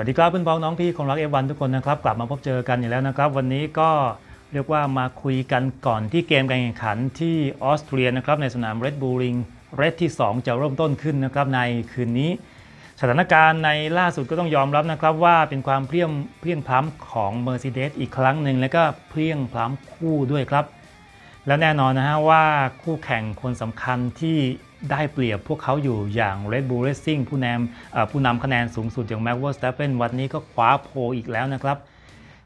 สวัสดีครับเพื่อนพ้องน้องพี่ของรักเอวันทุกคนนะครับ กลับมาพบเจอกันอีกแล้วนะครับ วันนี้ก็เรียกว่ามาคุยกันก่อนที่เกมการแข่งขันที่ออสเตรียนะครับในสนาม Red Bull Ring Red ที่ 2 จะเริ่มต้นขึ้นนะครับในคืนนี้ สถานการณ์ในล่าสุดก็ต้องยอมรับนะครับว่าเป็นความเพลียงเพลียงพล้ำของ Mercedes อีกครั้งหนึ่งแล้วก็เพลียงพล้ำคู่ด้วยครับ แล้วแน่นอนนะฮะว่าคู่แข่งคนสำคัญที่ได้เปรียบพวกเขาอยู่อย่าง Red Bull Racing ผู้นำผู้นำคะแนนสูงสุดอย่าง Max Verstappen วันนี้ก็คว้าโพอีกแล้วนะครับ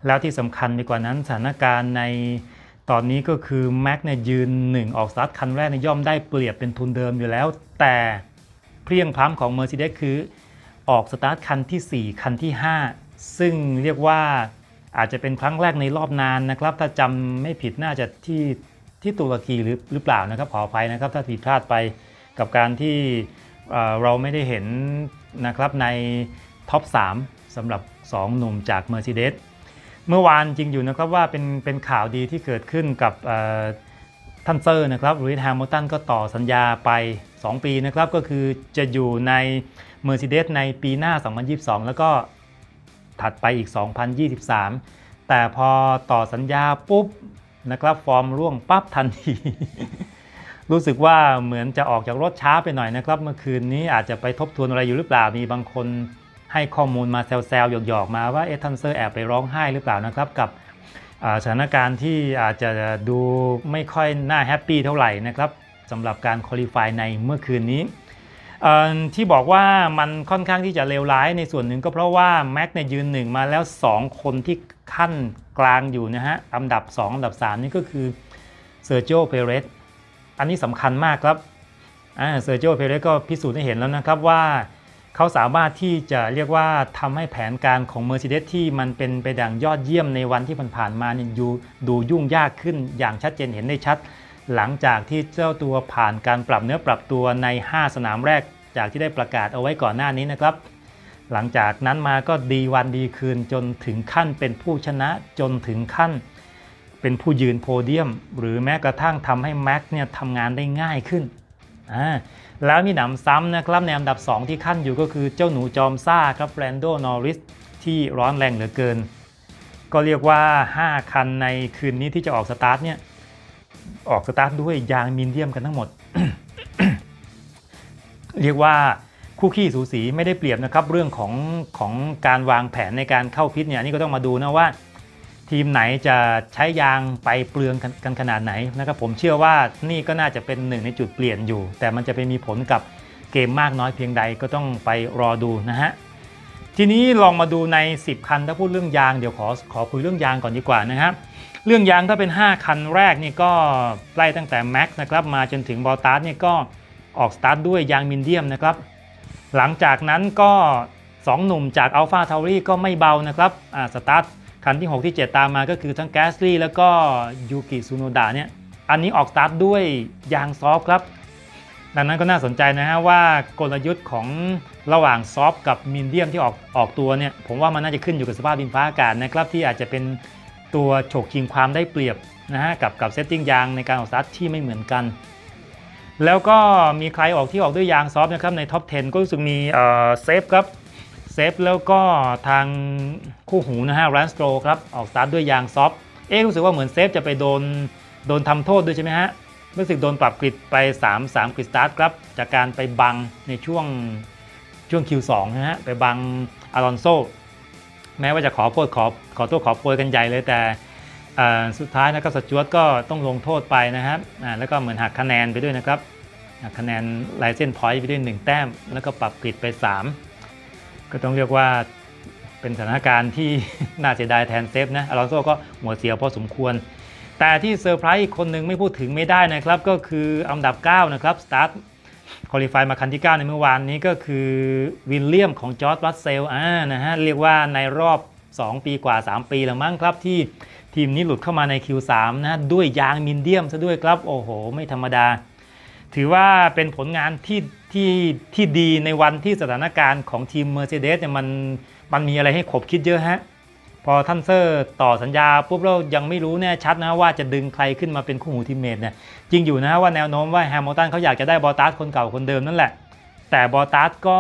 แล้วที่สำคัญไปกว่านั้นสถานการณ์ในตอนนี้ก็คือแม็กเนี่ยยืน1ออกสตาร์ทคันแรกในย่อมได้เปรียบเป็นทุนเดิมอยู่แล้ว แต่เพรียงพล้ำของ Mercedes คือออกสตาร์ทคันทีสี่4 คันที่ 5 ซึ่งเรียกว่าอาจจะเป็นครั้งแรกในรอบนานนะครับ ถ้าจำไม่ผิดน่าจะที่ ที่ตุรกีหรือหรือเปล่านะครับขออภัยนะครับถ้าผิดพลาดไปกับการที่เราไม่ได้เห็นนะครับในท็อป 3สำหรับ 2 หนุ่มจาก Mercedes เมื่อวานจริงอยู่นะครับว่าเป็นเป็นข่าวดีที่เกิดขึ้นกับท่านเซอร์นะครับลุยแฮมิลตันก็ต่อสัญญาไป 2 ปีนะครับก็คือจะอยู่ใน Mercedes ในปีหน้า 2022 แล้วก็ถัดไปอีก 2023 แต่พอต่อสัญญาปุ๊บ นะครับ ฟอร์มร่วงปั๊บทันที รู้สึกว่าเหมือนจะออกจากรถช้าไปหน่อยนะครับ เมื่อคืนนี้อาจจะไปทบทวนอะไรอยู่หรือเปล่ามีบางคนให้ข้อมูลมาแซวๆหยอกๆมาว่าเอทันเซอร์แอบไปร้องไห้หรือเปล่านะครับ กับสถานการณ์ที่อาจจะดูไม่ค่อยน่าแฮปปี้เท่าไหร่นะครับสำหรับการคอลี่ฟายในเมื่อคืนนี้ ที่บอกว่ามันค่อนข้างที่จะเลวร้ายในส่วนหนึ่งก็เพราะว่าแม็กเนี่ยยืนหนึ่งมาแล้ว 2 คนที่ขั้นกลางอยู่นะฮะอันดับ 2 อันดับ 3 นี่ก็คือเซอร์โจเปเรสอันนี้สำคัญมากครับเซอร์โจเพเรสก็พิสูจน์ให้เห็นแล้วนะครับว่าเขาสามารถที่จะเรียกว่าทำให้แผนการของ Mercedes ที่มันเป็นไปดังยอดเยี่ยมในวันที่ผ่านๆมาเนี่ยดูดูยุ่งยากขึ้นอย่างชัดเจนเห็นได้ชัดหลังจากที่เจ้าตัวผ่านการปรับเนื้อปรับตัวใน 5 สนามแรก จากที่ได้ประกาศเอาไว้ก่อนหน้านี้นะครับ หลังจากนั้นมาก็ดีวันดีคืนจนถึงขั้นเป็นผู้ชนะจนถึงขั้น เป็นผู้ยืนโพเดียม หรือแม้กระทั่งทำให้แม็กเนี่ยทำงานได้ง่ายขึ้นอ่าแล้วมีหนำซ้ำนะครับในอันดับ 2 ที่ขั้นอยู่ก็คือเจ้าหนูจอมซ่าครับแรนโดนอริสที่ร้อนแรงเหลือเกิน ก็เรียกว่า 5 คันในคืนนี้ที่จะออกสตาร์ทเนี่ยออกสตาร์ทด้วยยางมีเดียมกันทั้งหมด เรียกว่าคู่ขี้สูสีไม่ได้เปรียบนะครับเรื่องของของการวางแผนในการเข้าพิษเนี่ยนี่ก็ต้องมาดูนะว่า ทีมไหนจะใช้ยางไปเปลืองกันขนาดไหนนะครับผมเชื่อว่านี่ก็น่าจะเป็นหนึ่งในจุดเปลี่ยนอยู่ แต่มันจะไปมีผลกับเกมมากน้อยเพียงใดก็ต้องไปรอดูนะฮะทีนี้ลองมาดูใน 10 คันถ้าพูดเรื่องยางเดี๋ยวขอขอคุยเรื่องยางก่อนดีกว่านะครับเรื่องยางถ้าเป็น 5 คันแรกนี่ก็ไล่ตั้งแต่แม็กนะครับมาจนถึงบอลตาร์เนี่ยก็ ออกสตาร์ทด้วยยางมินเดียมนะครับ หลังจากนั้นก็ 2 หนุ่มจาก a l p h a t a u r i ก็ไม่เบานะครับอ่าสตาร์ทคันที่ 6 ที่ 7 ตามมาก็คือทั้งแกสลี่แล้วก็ยูกิซูโนดะเนี่ยอันนี้ออกสตาร์ทด้วยยางซอฟต์ครับ ดังนั้นก็น่าสนใจนะฮะว่ากลยุทธ์ของระหว่างซอฟต์กับมีเดียมที่ออกออกตัวเนี่ยผมว่ามันน่าจะขึ้นอยู่กับสภาพดินฟ้าอากาศนะครับที่อาจจะเป็นตัวโฉกชิงความได้เปรียบนะฮะกับกับเซตติ้งยางในการออกสตาร์ทที่ไม่เหมือนกัน แล้วก็มีใครออกที่ออกด้วยยางซอฟต์นะครับในท็อป 10 ก็รู้สึกมีเซฟครับเซฟแล้วก็ทางคู่หูนะฮะแรนสโตรครับออกสตาร์ทด้วยยางซอฟต์เอ๊ะรู้สึกว่าเหมือนเซฟจะไปโดนโดนทำโทษด้วยใช่ไหมฮะรู้สึกโดนปรับกริดไป 3 3กริดสตาร์ทครับจากการไปบังในช่วงช่วง Q2 นะฮะไปบังอารอนโซแม้ว่าจะขอโทษขอขอโทษขอโพยกันใหญ่เลยแต่ สุดท้ายนะครับสจวตก็ต้องลงโทษไปนะครับแล้วก็เหมือนหักคะแนนไปด้วยนะครับหักคะแนนลายเส้นพอยต์ไปด้วย 1 แต้ม แล้วก็ปรับกริดไป 3 ก็ต้องเรียกว่าเป็นสถานการณ์ที่น่าเสียดายแทนเซฟนะอลอนโซก็หัวเสียวพอสมควร แต่ที่เซอร์ไพรส์อีกคนหนึ่งไม่พูดถึงไม่ได้นะครับ ก็คืออันดับ 9 นะครับสตาร์ทคอลี่ฟายมาคันที่ 9 ในเมื่อวานนี้ก็คือวิลเลียมของจอร์จรัสเซลอ่านะฮะเรียกว่าในรอบ 2 ปีกว่า 3 ปีแล้วมั้งครับที่ทีมนี้หลุดเข้ามาใน Q3 นะด้วยยางมินเดียมซะด้วยครับ โอ้โห ไม่ธรรมดา ถือว่าเป็นผลงานที่ที่ที่ดีในวันที่สถานการณ์ของทีม Mercedes เนี่ยมันมันมีอะไรให้ขบคิดเยอะฮะ พอท่านเซอร์ต่อสัญญาปุ๊บเรายังไม่รู้แน่ชัดนะว่าจะดึงใครขึ้นมาเป็นคู่หูทีมเมทเนี่ยจริงอยู่นะว่าแนวโน้มว่าแฮมิลตันเขาอยากจะได้บอตัสคนเก่าคนเดิมนั่นแหละ แต่บอตัสก็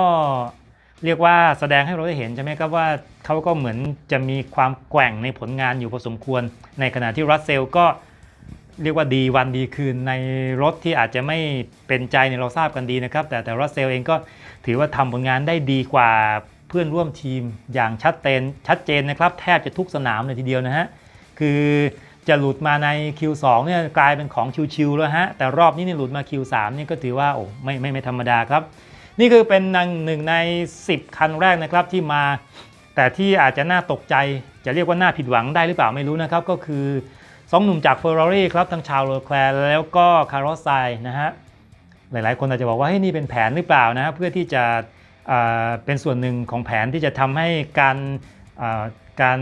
เรียกว่าแสดงให้เราได้เห็นใช่ไหมครับว่าเขาก็เหมือนจะมีความแกว่งในผลงานอยู่พอสมควร ในขณะที่รัสเซลก็เรียกว่าดีวันดีคืนในรถที่อาจจะไม่เป็นใจเนี่ยเราทราบกันดีนะครับ แต่แต่รัสเซลเองก็ถือว่าทำผลงานได้ดีกว่าเพื่อนร่วมทีมอย่างชัดเจนชัดเจนนะครับ แทบจะทุกสนามเลยทีเดียวนะฮะคือจะหลุดมาใน Q2 เนี่ยกลายเป็นของชิวๆแล้วฮะแต่รอบนี้เนี่ยหลุดมา Q3 เนี่ยก็ถือว่าโอ้ไม่ไม่ไม่ธรรมดาครับ นี่คือเป็นหนึ่งใน 10 คันแรกนะครับที่มา แต่ที่อาจจะน่าตกใจจะเรียกว่าน่าผิดหวังได้หรือเปล่าไม่รู้นะครับ ก็คือ 2 หนุ่มจาก Ferrari ครับทั้งชาวโรแคลร์แล้วก็คาร์ลไซนะฮะหลาย ๆ คนอาจจะบอกว่าเฮ้ยนี่เป็นแผนหรือเปล่านะเพื่อที่จะเป็นส่วนหนึ่งของแผนที่จะทำให้การการ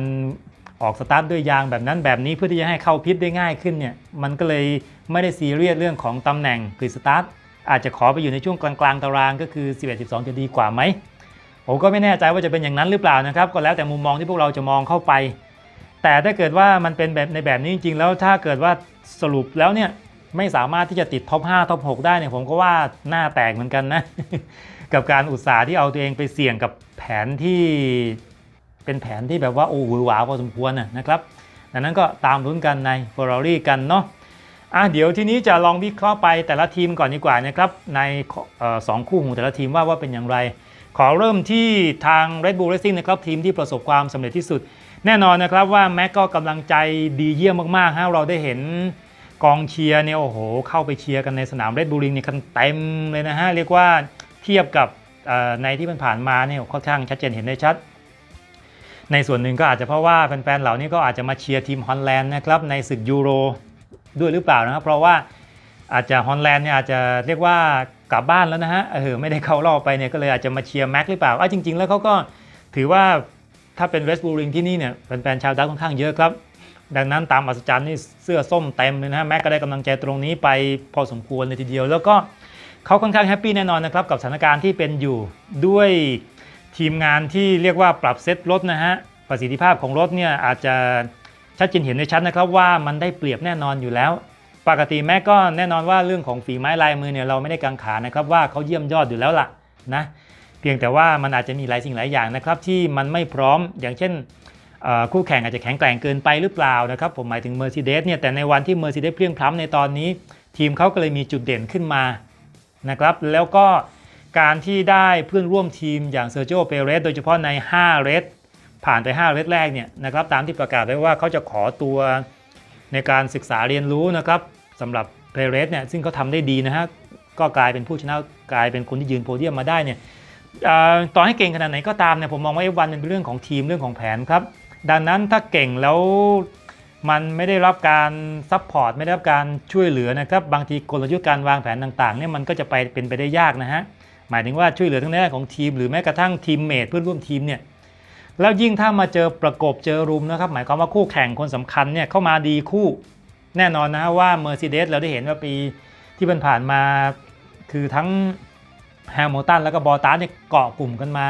ออกสตาร์ทด้วยยางแบบนั้นแบบนี้เพื่อที่จะให้เข้าพิษได้ง่ายขึ้นเนี่ยมันก็เลยไม่ได้ซีเรียสเรื่องของตำแหน่งกริสตาร์ท อาจจะขอไปอยู่ในช่วงกลางๆตารางก็คือ 11-12 จะดีกว่าไหมผมก็ไม่แน่ใจว่าจะเป็นอย่างนั้นหรือเปล่านะครับ ก็แล้วแต่มุมมองที่พวกเราจะมองเข้าไป แต่ถ้าเกิดว่ามันเป็นแบบในแบบนี้จริงๆ แล้วถ้าเกิดว่าสรุปแล้วเนี่ยไม่สามารถที่จะติดท็อป 5 ท็อป 6 ได้เนี่ยผมก็ว่าหน้าแตกเหมือนกันนะ กับการอุตสาห์ที่เอาตัวเองไปเสี่ยงกับแผนที่เป็นแผนที่แบบว่าโอ้หวือหวาพอสมควรนะครับดังนั้นก็ตามลุ้นกันใน Ferrari กันเนาะ อะเดี๋ยวทีนี้จะลองวิเคราะห์ไปแต่ละทีมก่อนดีกว่านะครับในออสองคู่ของแต่ละทีมว่าว่าเป็นอย่างไร ขอเริ่มที่ทาง Red Bull Racing นะครับทีมที่ประสบความสำเร็จที่สุด แน่นอนนะครับว่าแม็กก็กำลังใจดีเยี่ยมมากๆฮะเราได้เห็นกองเชียร์เนี่ยโอ้โห เข้าไปเชียร์กันในสนาม Red Bull Ring เนี่ยกันเต็มเลยนะฮะเรียกว่าเทียบกับในที่มันผ่านมาเนี่ยค่อนข้างชัดเจนเห็นได้ชัดในส่วนหนึ่งก็อาจจะเพราะว่าแฟนๆ เหล่านี้ก็อาจจะมาเชียร์ทีมฮอลแลนด์นะครับในศึกยูโร ด้วยหรือเปล่านะครับ เพราะว่าอาจจะฮอลแลนด์เนี่ยอาจจะเรียกว่ากลับบ้านแล้วนะฮะเออไม่ได้เข้ารอบไปเนี่ยก็เลยอาจจะมาเชียร์แม็กหรือเปล่าอะจริง ๆ แล้วเขาก็ถือว่าถ้าเป็นเวสต์บูริงที่นี่เนี่ยแฟนๆชาวดักค่อนข้างเยอะครับ ดังนั้นตามอัศจรรย์นี่เสื้อส้มเต็มเลยนะฮะแม็กก็ได้กำลังใจตรงนี้ไปพอสมควรเลยทีเดียว แล้วก็เขาค่อนข้างแฮปปี้แน่นอนนะครับกับสถานการณ์ที่เป็นอยู่ด้วยทีมงานที่เรียกว่าปรับเซตรถนะฮะประสิทธิภาพของรถเนี่ยอาจจะ ชัดเจนเห็นได้ชัดนะครับว่ามันได้เปรียบแน่นอนอยู่แล้ว ปกติแม็กก็แน่นอนว่าเรื่องของฝีไม้ลายมือเนี่ยเราไม่ได้กังขานะครับว่าเขาเยี่ยมยอดอยู่แล้วล่ะนะเพียงแต่ว่ามันอาจจะมีหลายสิ่งหลายอย่างนะครับที่มันไม่พร้อมอย่างเช่นคู่แข่งอาจจะแข็งแกร่งเกินไปหรือเปล่านะครับผมหมายถึง Mercedes เนี่ยแต่ในวันที่ Mercedes เพลียงพล้ำในตอนนี้ ทีมเขาก็เลยมีจุดเด่นขึ้นมานะครับแล้วก็การที่ได้เพื่อนร่วมทีมอย่างเซอร์ i o โอเปเรสโดยเฉพาะใน5เรส ผ่านไป5เรสแรกเนี่ยนะครับตามที่ประกาศไว้ว่าเขาจะขอตัวในการศึกษาเรียนรู้นะครับสำหรับเพเรสเนี่ยซึ่งเขาทำได้ดีนะฮะก็กลายเป็นผู้ชนะกลายเป็นคนที่ยืนโพเดียมมาได้เนี่ยอ่อต่อให้เก่งขนาดไหนก็ตามเนี่ยผมมองว่าเอวันเป็นเรื่องของทีมเรื่องของแผนครับดังนั้นถ้าเก่งแล้วมันไม่ได้รับการซัพพอร์ตไม่ได้รับการช่วยเหลือนะครับบางทีกลยุทธ์การวางแผนต่างๆเนี่ยมันก็จะไปเป็นไปได้ยากนะฮะหมายถึงว่าช่วยเหลือทั้งในด้านของทีม หรือแม้กระทั่งทีมเมทเพื่อนร่วมทีมเนี่ย แล้วยิ่งถ้ามาเจอประกบเจอรุมนะครับ หมายความว่าคู่แข่งคนสำคัญเนี่ยเข้ามาดีคู่ แน่นอนนะว่า Mercedes เราได้เห็นว่าปีที่ผ่านมาคือทั้งแฮมิลตันแล้วก็บอตาเนี่ยเกาะกลุ่มกันมา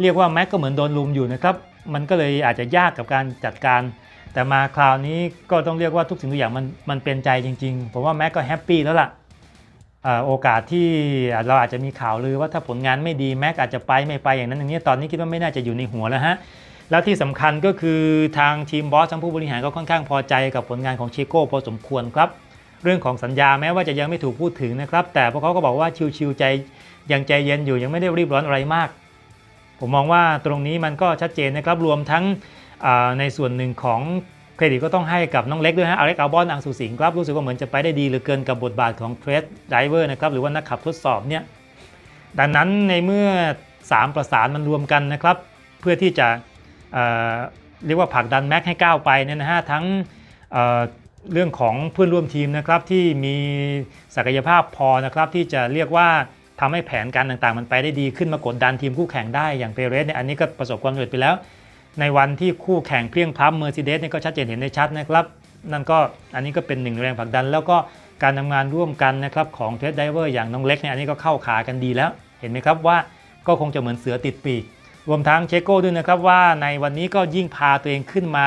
เรียกว่าแม็กก็เหมือนโดนลุมอยู่นะครับ มันก็เลยอาจจะยากกับการจัดการ แต่มาคราวนี้ก็ต้องเรียกว่าทุกสิ่งทุกอย่างมันมันเป็นใจจริงๆ ผมว่าแม็กก็แฮปปี้แล้วล่ะเอ่อ โอกาสที่เราอาจจะมีข่าวลือว่าถ้าผลงานไม่ดีแม็กอาจจะไปไม่ไปอย่างนั้นอย่างนี้ตอนนี้คิดว่าไม่น่าจะอยู่ในหัวแล้วฮะแล้วที่สำคัญก็คือทางทีมบอสทั้งผู้บริหารก็ค่อนข้างพอใจกับผลงานของเชโก้พอสมควรครับ เรื่องของสัญญาแม้ว่าจะยังไม่ถูกพูดถึงนะครับ แต่พวกเขาก็บอกว่าชิวๆใจยังใจเย็นอยู่ยังไม่ได้รีบร้อนอะไรมาก ผมมองว่าตรงนี้มันก็ชัดเจนนะครับรวมทั้งในส่วนหนึ่งของ เครดิตก็ต้องให้กับน้องเล็กด้วยฮะอเล็กอัลบอนอังสุสิงห์ครับรู้สึกว่าเหมือนจะไปได้ดีเหลือเกินกับบทบาทของเทรดไดเวอร์นะครับหรือว่านักขับทดสอบเนี่ยดังนั้นในเมื่อ 3 ประสานมันรวมกันนะครับ เพื่อที่จะเเรียกว่าผลักดันแม็กให้ก้าวไปเนี่ยนะฮะทั้งเเรื่องของเพื่อนร่วมทีมนะครับที่มีศักยภาพพอนะครับที่จะเรียกว่าทำให้แผนการต่างๆ มันไปได้ดีขึ้นมากดดันทีมคู่แข่งได้อย่างเปเรสเนี่ยอันนี้ก็ประสบความสำเร็จไปแล้ว ในวันที่คู่แข่งเพลียงพล้ำเมอร์เซเดสเนี่ยก็ชัดเจนเห็นได้ชัดนะครับ นั่นก็อันนี้ก็เป็นหนึ่งแรงผลักดัน แล้วก็การทำงานร่วมกันนะครับของเทสไดเวอร์อย่างน้องเล็กเนี่ยอันนี้ก็เข้าขากันดีแล้ว เห็นไหมครับว่าก็คงจะเหมือนเสือติดปีกรวมทั้งเชโก้ด้วยนะครับว่าในวันนี้ก็ยิ่งพาตัวเองขึ้นมา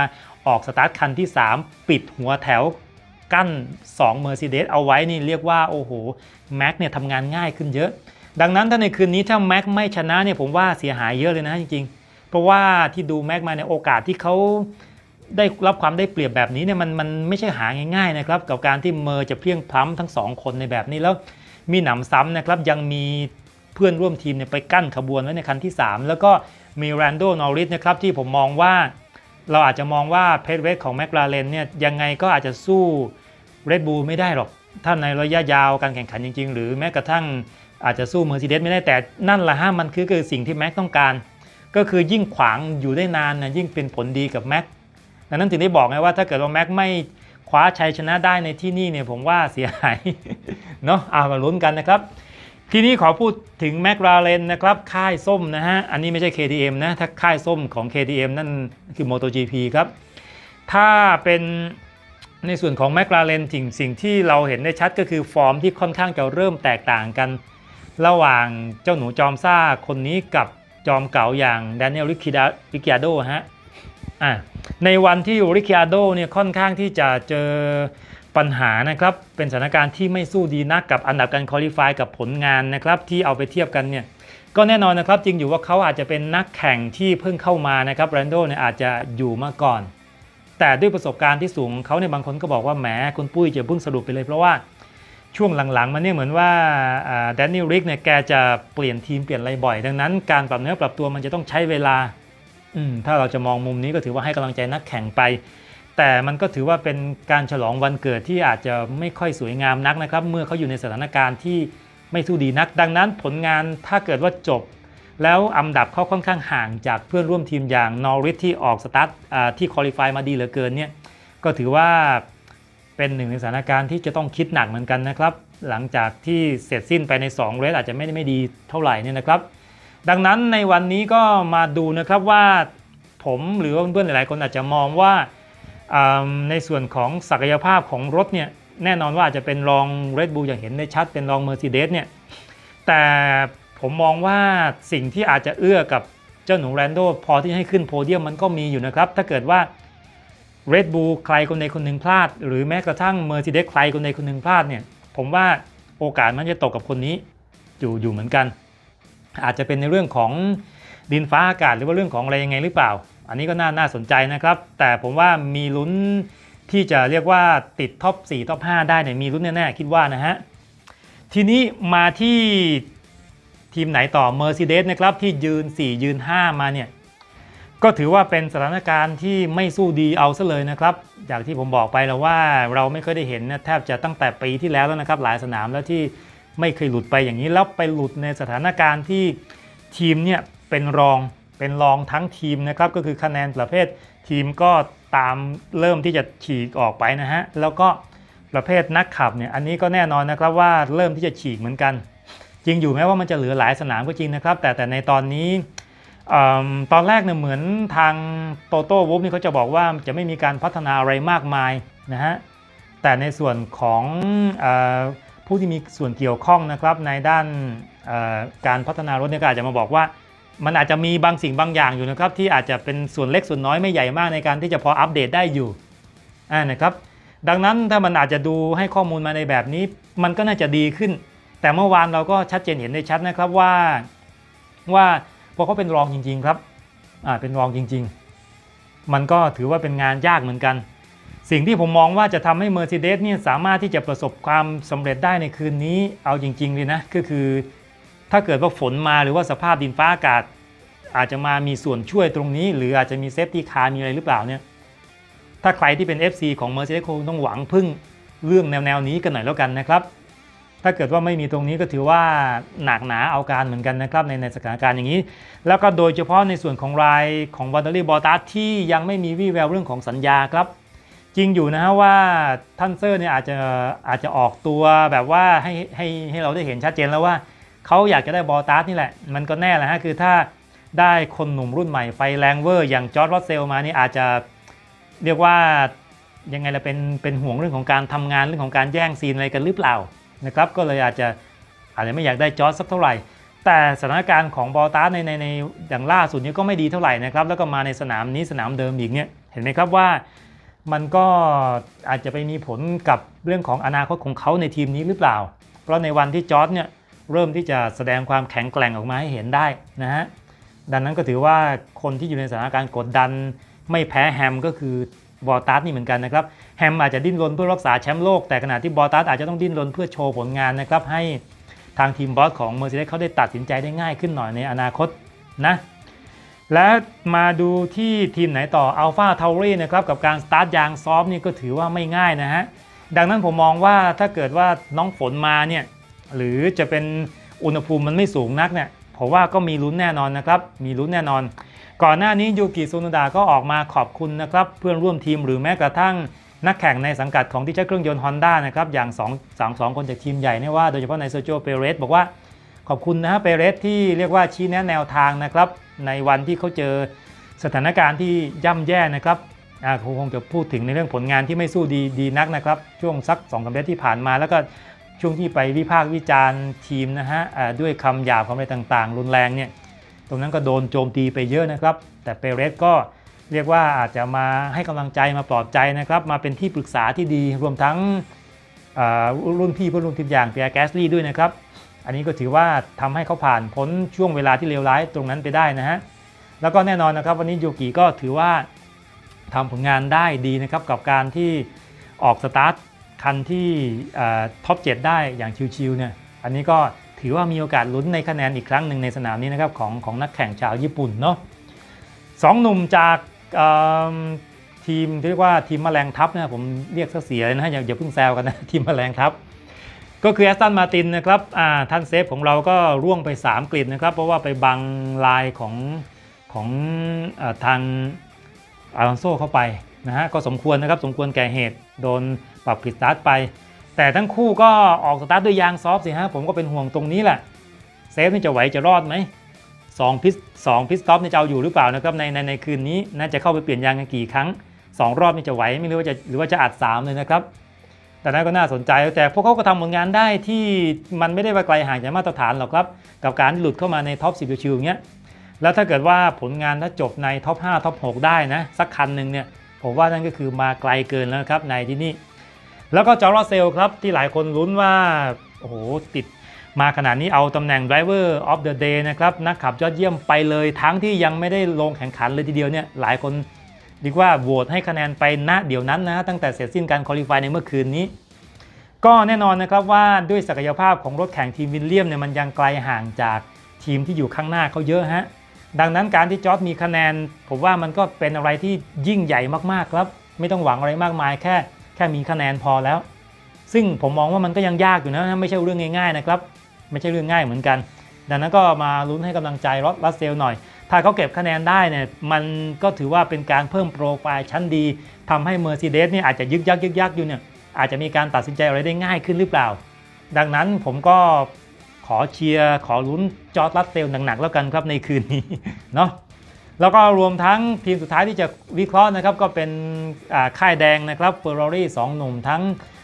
ออกสตาร์ทคันที่ 3 ปิดหัวแถวกั้น 2 Mercedes เอาไว้นี่เรียกว่าโอ้โหแม็กเนี่ยทำงานง่ายขึ้นเยอะ ดังนั้นถ้าในคืนนี้ถ้าแม็กไม่ชนะเนี่ยผมว่าเสียหายเยอะเลยนะจริงๆ เพราะว่าที่ดูแม็กมาในโอกาสที่เขาได้รับความได้เปรียบแบบนี้เนี่ยมันมันไม่ใช่หาง่ายๆนะครับกับการที่เมอร์จะเพียงพล้ำทั้งสองคนในแบบนี้แล้วมีหนำซ้ำนะครับยังมีเพื่อนร่วมทีมเนี่ยไปกั้นขบวนไว้ในคันที่ 3 แล้วก็มีแรนโดนอริสนะครับที่ผมมองว่า เราอาจจะมองว่าเพ e เวสของแม l ลาเรนเนี่ยยังไงก็อาจจะสู้เรดบูลไม่ได้หรอก ถ้าในระยะยาวการแข่งขันจริง ๆ หรือแม้กระทั่งอาจจะสู้ Mercedes ไม่ได้แต่นั่นแหละฮะมันคือคือสิ่งที่แม็กต้องการ ก็คือยิ่งขวางอยู่ได้นานนะยิ่งเป็นผลดีกับแม็กดังนั้นถึงได้บอกไงว่าถ้าเกิดว่าแม็กไม่คว้าชัยชนะได้ในที่นี่เนี่ยผมว่าเสียหายเนาะเอามาลุ้นกันนะครับ ทีนี้ขอพูดถึงแม l ลาเรนนะครับค่ายส้มนะฮะ อันนี้ไม่ใช่ KTM นะ ถ้าค่ายส้มของ KTM นั่นคือ MotoGP ครับ ถ้าเป็นในส่วนของแม l ลาเรนสิ่งสิ่งที่เราเห็นได้ชัดก็คือฟอร์มที่ค่อนข้างจะเริ่มแตกต่างกัน ระหว่างเจ้าหนูจอมซ่าคนนี้กับ จอมเก๋าอย่าง Daniel Ricciardo ฮะอะในวันที่ Ricciardo เนี่ยค่อนข้างที่จะเจอปัญหานะครับเป็นสถานการณ์ที่ไม่สู้ดีนักกับอันดับการคอลี่ฟายกับผลงานนะครับที่เอาไปเทียบกันเนี่ยก็แน่นอนนะครับจริงอยู่ว่าเขาอาจจะเป็นนักแข่งที่เพิ่งเข้ามานะครับแรนโดเนี่ยอาจจะอยู่มาก่อน แต่ด้วยประสบการณ์ที่สูงของเขาเนี่ยบางคนก็บอกว่าแหมคุณปุ้ยจะเพิ่งสรุปไปเลยเพราะว่า ช่วงหลังๆ มันเนี่ยเหมือนว่าแดนนี่ริกเนี่ยแกจะเปลี่ยนทีมเปลี่ยนอะไรบ่อย ดังนั้นการปรับเนื้อปรับตัวมันจะต้องใช้เวลาอืถ้าเราจะมองมุมนี้ก็ถือว่าให้กำลังใจนักแข่งไป แต่มันก็ถือว่าเป็นการฉลองวันเกิดที่อาจจะไม่ค่อยสวยงามนักนะครับ เมื่อเขาอยู่ในสถานการณ์ที่ไม่สู้ดีนัก ดังนั้นผลงานถ้าเกิดว่าจบ แล้วอันดับเขาค่อนข้างห่างจากเพื่อนร่วมทีมอย่างนอริสที่ออกสตาร์ทที่คอลี่ฟายมาดีเหลือเกินเนี่ยก็ถือว่า เป็นหนึ่งในสถานการณ์ที่จะต้องคิดหนักเหมือนกันนะครับ หลังจากที่เสร็จสิ้นไปใน2เรสอาจจะไม่ได้ไม่ดีเท่าไหร่เนี่ยนะครับ ดังนั้นในวันนี้ก็มาดูนะครับว่าผมหรือว่าเพื่อนๆหลายๆคนอาจจะมองว่าอ่าในส่วนของศักยภาพของรถเนี่ยแน่นอนว่าอาจจะเป็นรอง Red Bull อย่างเห็นได้ชัดเป็นรอง Mercedes เนี่ยแต่ผมมองว่าสิ่งที่อาจจะเอื้อกับเจ้าหนูแรนโดพอที่ให้ขึ้นโพเดียมมันก็มีอยู่นะครับ ถ้าเกิดว่า Red Bull ใครคนใดคนหนึ่งพลาด หรือแม้กระทั่ง Mercedes ใครคนใดคนหนึ่งพลาดเนี่ยผมว่าโอกาสมันจะตกกับคนนี้อยู่อยู่เหมือนกัน อาจจะเป็นในเรื่องของดินฟ้าอากาศหรือว่าเรื่องของอะไรยังไงหรือเปล่า อันนี้ก็น่าน่าสนใจนะครับ แต่ผมว่ามีลุ้นที่จะเรียกว่าติดท็อป 4 ท็อป 5 ได้เนี่ยมีลุ้นแน่ๆคิดว่านะฮะ ทีนี้มาที่ทีมไหนต่อ Mercedes นะครับที่ยืน 4 ยืน 5 มาเนี่ย ก็ถือว่าเป็นสถานการณ์ที่ไม่สู้ดีเอาซะเลยนะครับอย่างที่ผมบอกไปแล้วว่าเราไม่เคยได้เห็นนะแทบจะตั้งแต่ปีที่แล้วแล้วนะครับ หลายสนามแล้วที่ไม่เคยหลุดไปอย่างนี้แล้วไปหลุดในสถานการณ์ที่ทีมเนี่ยเป็นรองเป็นรองทั้งทีมนะครับก็คือคะแนนประเภททีมก็ตามเริ่มที่จะฉีกออกไปนะฮะแล้วก็ประเภทนักขับเนี่ยอันนี้ก็แน่นอนนะครับว่าเริ่มที่จะฉีกเหมือนกัน จริงอยู่แม้ว่ามันจะเหลือหลายสนามก็จริงนะครับ แต่แต่ในตอนนี้ ตอนแรกเนี่ยเหมือนทางโตโต้วูฟนี่เขาจะบอกว่าจะไม่มีการพัฒนาอะไรมากมายนะฮะแต่ในส่วนของอผู้ที่มีส่วนเกี่ยวข้องนะครับในด้านการพัฒนารถเนี่ยก็อาจจะมาบอกว่า มันอาจจะมีบางสิ่งบางอย่างอยู่นะครับ ที่อาจจะเป็นส่วนเล็กส่วนน้อยไม่ใหญ่มากในการที่จะพออัปเดตได้อยู่อ่านะครับดังนั้นถ้ามันอาจจะดูให้ข้อมูลมาในแบบนี้ มันก็น่าจะดีขึ้น แต่เมื่อวานเราก็ชัดเจนเห็นได้ชัดนะครับว่าว่า เพราะเขาเป็นรองจริง ๆ ครับอ่าเป็นรองจริง ๆ มันก็ถือว่าเป็นงานยากเหมือนกัน สิ่งที่ผมมองว่าจะทำให้ Mercedes เนี่ยสามารถที่จะประสบความสำเร็จได้ในคืนนี้เอาจริงๆเลยนะก็คือถ้าเกิดว่าฝนมาหรือว่าสภาพดินฟ้าอากาศ อาจจะมามีส่วนช่วยตรงนี้ หรืออาจจะมีเซฟตี้คาร์มีอะไรหรือเปล่าเนี่ยถ้าใครที่เป็น FC ของ Mercedes คงต้องหวังพึ่งเรื่องแนวๆนี้กันหน่อยแล้วกันนะครับ ถ้าเกิดว่าไม่มีตรงนี้ก็ถือว่าหนักหนาเอาการเหมือนกันนะครับในในสถานการณ์อย่างนี้ แล้วก็โดยเฉพาะในส่วนของรายของวันเดอรี่บอตัสที่ยังไม่มีวี่แววเรื่องของสัญญาครับ จริงอยู่นะฮะว่าท่านเซอร์เนี่ยอาจจะอาจจะออกตัวแบบว่าให้ให้ให้เราได้เห็นชัดเจนแล้วว่าเขาอยากจะได้บอตัสนี่แหละ มันก็แน่แหละฮะคือถ้าได้คนหนุ่มรุ่นใหม่ไฟแรงเวอร์อย่างจอร์ดรอสเซลมานี่อาจจะเรียกว่ายังไงละเป็นเป็นห่วงเรื่องของการทำงานเรื่องของการแย่งซีนอะไรกันหรือเปล่า นะครับก็เลยอาจจะอาจจะไม่อยากได้จอร์จสักเท่าไหร่ แต่สถานการณ์ของบอลตาในในในอย่างล่าสุดนี้ก็ไม่ดีเท่าไหร่นะครับแล้วก็มาในสนามนี้สนามเดิมอีกเนี่ยเห็นไหมครับว่ามันก็อาจจะไปมีผลกับเรื่องของอนาคตของเขาในทีมนี้หรือเปล่า เพราะในวันที่จอร์จเนี่ยเริ่มที่จะแสดงความแข็งแกร่งออกมาให้เห็นได้นะฮะดังนั้นก็ถือว่าคนที่อยู่ในสถานการณ์กดดันไม่แพ้แฮมก็คือ บอตัสนี่เหมือนกันนะครับแฮมอาจจะดิ้นรนเพื่อรักษาแชมป์โลกแต่ขณะที่บอตัสอาจจะต้องดิ้นรนเพื่อโชว์ผลงานนะครับให้ทางทีมบอสของ Mercedes เขาได้ตัดสินใจได้ง่ายขึ้นหน่อยในอนาคตนะและมาดูที่ทีมไหนต่อ Alpha t a u r i นะครับกับการสตาร์ทยางซอฟนี่ก็ถือว่าไม่ง่ายนะฮะดังนั้นผมมองว่าถ้าเกิดว่าน้องฝนมาเนี่ยหรือจะเป็นอุณหภูมิมันไม่สูงนักเนี่ยผมว่าก็มีลุ้นแน่นอนนะครับมีลุ้นแน่นอน ก่อนหน้านี้ยูกิซูนดาก็ออกมาขอบคุณนะครับเพื่อนร่วมทีมหรือแม้กระทั่งนักแข่งในสังกัดของที่ใช้เครื่องยนต์ Honda นะครับอย่าง2 3 2 คนจากทีมใหญ่เนี่ยว่าโดยเฉพาะในโซโจเปเรสบอกว่าขอบคุณนะฮะเปเรสที่เรียกว่าชี้แนะแนวทางนะครับในวันที่เขาเจอสถานการณ์ที่ย่ำแย่นะครับคงจะพูดถึงในเรื่องผลงานที่ไม่สู้ดีดีนักนะครับช่วงสัก2องสามเดือนที่ผ่านมาแล้วก็ช่วงที่ไปวิพากษ์วิจารณ์ทีมนะฮะด้วยคำหยาบคำอะไรต่างๆ รุนแรงเนี่ย ตรงนั้นก็โดนโจมตีไปเยอะนะครับ แต่เปเรสก็เรียกว่าอาจจะมาให้กำลังใจมาปลอบใจนะครับ มาเป็นที่ปรึกษาที่ดีรวมทั้งรุ่นพี่เพื่อนร่วมทีมอย่างเปียร์แกสลี่ด้วยนะครับ อันนี้ก็ถือว่าทำให้เขาผ่านพ้นช่วงเวลาที่เลวร้ายตรงนั้นไปได้นะฮะแล้วก็แน่นอนนะครับ วันนี้ยูกิก็ถือว่าทำผลงานได้ดีนะครับกับการที่ออกสตาร์ทคันที่ท็อป 7 ได้อย่างชิวๆเนี่ยอันนี้ก็ ถือว่ามีโอกาสลุ้นในคะแนนอีกครั้งหนึ่งในสนามนี้นะครับของของนักแข่งชาวญี่ปุ่นเนาะสองหนุ่มจากทีมที่เรียกว่าทีมแมลงทัพนะผมเรียกเสียเลยนะอย่าอย่าเพิ่งแซวกันนะทีมแมลงทัพก็คือแอสตันมาตินนะครับท่านเซฟของเราก็ร่วงไป 3 กลิดนะครับ เพราะว่าไปบังลายของของอทางอาลอนโซเข้าไปนะฮะก็สมควรนะครับสมควรแก่เหตุโดนปรับกลิดสตาร์ทไป แต่ทั้งคู่ก็ออกสตาร์ทด้วยยางซอฟต์สิฮะผมก็เป็นห่วงตรงนี้แหละเซฟนี่จะไหวจะรอดไหมสองพิสสองพิสต็อปนี่จะเอาอยู่หรือเปล่านะครับในในในคืนนี้น่าจะเข้าไปเปลี่ยนยางกันกี่ครั้งสองรอบนี่จะไหวไม่รู้ว่าจะหรือว่าจะอัดสามเลยนะครับแต่นั้นก็น่าสนใจแต่พวกเขาก็ทำผลงานได้ที่มันไม่ได้ว่าไกลห่างจากมาตรฐานหรอกครับ กับการหลุดเข้ามาในท็อป10ชิวอย่างเงี้ยแล้วถ้าเกิดว่าผลงานถ้าจบในท็อป5ท็อป6ได้นะสักคันหนึ่งเนี่ยผมว่านั่นก็คือมาไกลเกินแล้วครับในที่นี่ แล้วก็จอร์เซลครับที่หลายคนลุ้นว่าโอ้โหติดมาขนาดนี้เอาตำแหน่ง Driver of the Day นะครับนักขับยอดเยี่ยมไปเลย ทั้งที่ยังไม่ได้ลงแข่งขันเลยทีเดียวเนี่ยหลายคนเรียกว่าโหวตให้คะแนนไปณเดี๋ยวนั้นนะตั้งแต่เสร็จสิ้นการคอลี่ฟายในเมื่อคืนนี้ ก็แน่นอนนะครับว่าด้วยศักยภาพของรถแข่งทีมวิลเลียมเนี่ยมันยังไกลห่างจากทีมที่อยู่ข้างหน้าเขาเยอะฮะดังนั้นการที่จอร์ดมีคะแนน ผมว่ามันก็เป็นอะไรที่ยิ่งใหญ่มากๆครับ ไม่ต้องหวังอะไรมากมายแค่ แค่มีคะแนนพอแล้ว ซึ่งผมมองว่ามันก็ยังยากอยู่นะไม่ใช่เรื่องง่ายๆนะครับไม่ใช่เรื่องง่ายเหมือนกัน ดังนั้นก็มาลุ้นให้กำลังใจรอสรัสเซลหน่อย ถ้าเขาเก็บคะแนนได้เนี่ยมันก็ถือว่าเป็นการเพิ่มโปรไฟล์ชั้นดีทำให้ Mercedes เนี่ยอาจจะยึกยักยึกยักอยู่เนี่ยอาจจะมีการตัดสินใจอะไรได้ง่ายขึ้นหรือเปล่า ดังนั้นผมก็ขอเชียร์ขอลุ้นจอร์ดรัสเซลหนักๆแล้วกันครับในคืนนี้เนาะ แล้วก็รวมทั้งทีมสุดท้ายที่จะวิเคราะห์นะครับก็เป็นค่ายแดงนะครับเฟอร์รารี่สองหนุ่มทั้ง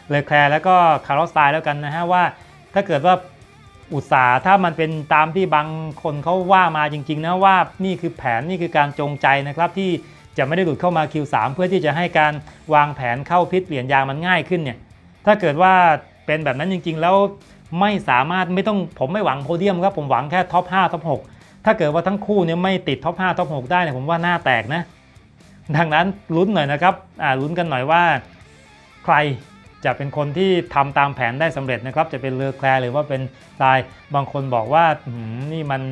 เลแคลร์แล้วก็คาร์ลสไตล์แล้วกันนะฮะว่า ถ้าเกิดว่าอุตสาห์ถ้ามันเป็นตามที่บางคนเขาว่ามาจริงๆนะว่านี่คือแผนนี่คือการจงใจนะครับที่จะไม่ได้หลุดเข้ามา Q3 เพื่อที่จะให้การวางแผนเข้าพิษเปลี่ยนยางมันง่ายขึ้นเนี่ยถ้าเกิดว่าเป็นแบบนั้นจริง ๆ แล้วไม่สามารถไม่ต้องผมไม่หวังโพเดียมครับผมหวังแค่ท็อป5ท็อป6 ถ้าเกิดว่าทั้งคู่เนี่ยไม่ติดท็อป5ท็อป6ได้เนี่ยผมว่าหน้าแตกนะ ดังนั้นลุ้นหน่อยนะครับอ่าลุ้นกันหน่อยว่า ใครจะเป็นคนที่ทำตามแผนได้สำเร็จนะครับ จะเป็นเลอแคลร์หรือว่าเป็นทรายบางคนบอกว่าหือนี่มัน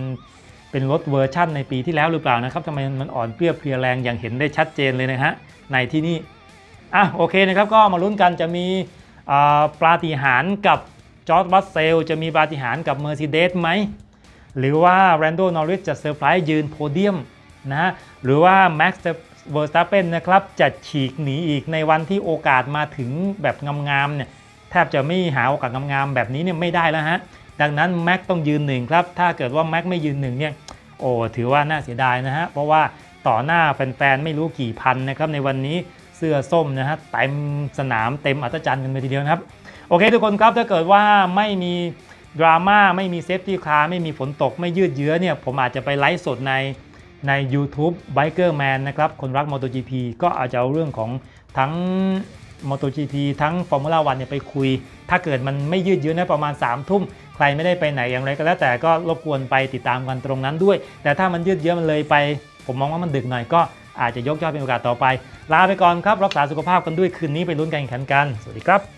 เป็นรถเวอร์ชั่นในปีที่แล้วหรือเปล่านะครับทำไมมันอ่อนเปรี้ยเพรียแรงอย่างเห็นได้ชัดเจนเลยนะฮะในที่นี่อะโอเคนะครับก็มาลุ้นกันจะมีอ่าปาฏิหาริย์กับจอร์จบัสเซลจะมีปาฏิหาริย์กับ Mercedes ไหม หรือว่าแรนโดนอริสจะเซอร์ไพรส์ยืนโพเดียมนะฮะหรือว่าแม็กซ์เวอร์สตาเปนนะครับจะฉีกหนีอีกในวันที่โอกาสมาถึงแบบงามๆเนี่ยแทบจะไม่หาโอกาสงามๆแบบนี้เนี่ยไม่ได้แล้วฮะดังนั้นแม็กต้องยืนหนึ่งครับ ถ้าเกิดว่าแม็กไม่ยืนหนึ่งเนี่ยโอ้ถือว่าน่าเสียดายนะฮะเพราะว่าต่อหน้าแฟนๆไม่รู้กี่พันนะครับในวันนี้เสื้อส้มนะฮะเต็มสนามเต็มอัศจรรย์กันเลยทีเดียวนะครับ โอเคทุกคนครับถ้าเกิดว่าไม่มี ดราม่าไม่มีเซฟตี้คาร์ไม่มีฝนตกไม่ยืดเยื้อเนี่ยผมอาจจะไปไลฟ์สดในใน YouTube Biker Man นะครับ คนรัก MotoGP ก็อาจจะเอาเรื่องของทั้ง MotoGP ทั้ง Formula 1เนี่ยไปคุย ถ้าเกิดมันไม่ยืดเยื้อนะประมาณ3ามทุ่ม ใครไม่ได้ไปไหนอย่างไรก็แล้วแต่ก็รบกวนไปติดตามกันตรงนั้นด้วย แต่ถ้ามันยืดเยื้อมันเลยไป ผมมองว่ามันดึกหน่อยก็อาจจะยกยอดเป็นโอกาสต่อไป ลาไปก่อนครับ รักษาสุขภาพกันด้วยคืนนี้ไปลุ้นการแข่งขันกัน สวัสดีครับ